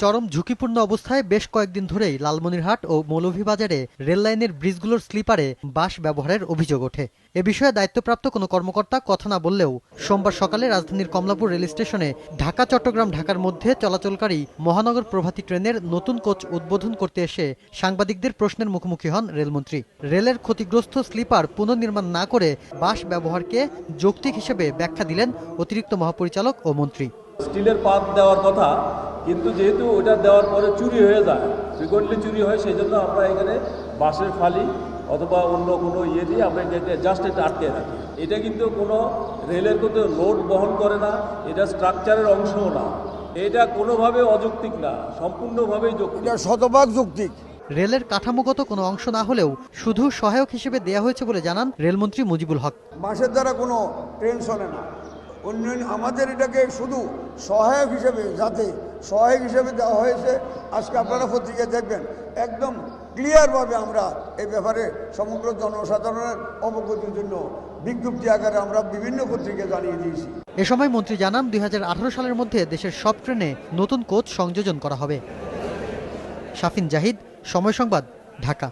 চরম ঝুঁকিপূর্ণ অবস্থায় বেশ কয়েকদিন ধরেই লালমনিরহাট ও মৌলভীবাজারে রেললাইনের ব্রিজগুলোর স্লিপারে বাস ব্যবহারের অভিযোগ ওঠে। এ বিষয়ে দায়িত্বপ্রাপ্ত কোনো কর্মকর্তা কথা না বললেও সোমবার সকালে রাজধানীর কমলাপুর রেল স্টেশনে ঢাকা চট্টগ্রাম ঢাকার মধ্যে চলাচলকারী মহানগর প্রভাতী ট্রেনের নতুন কোচ উদ্বোধন করতে এসে সাংবাদিকদের প্রশ্নের মুখোমুখি হন রেলমন্ত্রী। রেলের ক্ষতিগ্রস্ত স্লিপার পুনর্নির্মাণ না করে বাস ব্যবহারকে যৌক্তিক হিসেবে ব্যাখ্যা দিলেন অতিরিক্ত মহাপরিচালক ও মন্ত্রী। স্টিলের পাত দেওয়ার কথা কিন্তু যেহেতু ওটা দেওয়ার পরে চুরি হয়ে যায় ফ্রিকোয়েন্টলি চুরি হয় সেই জন্য আমরা এখানে বাঁশের ফালি অথবা অন্য কোনো ইয়ে দিয়ে আমরা এটাকে জাস্ট এটা আটকে রাখি। এটা কিন্তু কোনো রেলের কোনো লোড বহন করে না এটা স্ট্রাকচারের অংশও না। এটা কোনোভাবে অযৌক্তিক না সম্পূর্ণভাবেই যৌক্তিক। এটা শতভাগ যৌক্তিক। রেলের কাঠামোগত কোনো অংশ না হলেও শুধু সহায়ক হিসেবে দেয়া হয়েছে বলে জানান রেলমন্ত্রী মুজিবুল হক। বাসের দ্বারা কোনো ট্রেন চলে না। অন্যান্য আমাদের এটাকে শুধু সহায়ক হিসেবে যাতে সহায়ক হিসেবে দেওয়া হয়েছে। আজকে আপনারা পত্রিকায় দেখবেন, একদম ক্লিয়ারভাবে আমরা এই ব্যাপারে সমগ্র জনসাধারণের অবগতির জন্য বিজ্ঞপ্তি আকারে আমরা বিভিন্ন পত্রিকায় জানিয়ে দিয়েছি। এ সময় মন্ত্রী জানান, দুই হাজার আঠারো সালের মধ্যে দেশের সব ট্রেনে নতুন কোচ সংযোজন করা হবে। শাফিন জাহিদ, সময় সংবাদ, ঢাকা।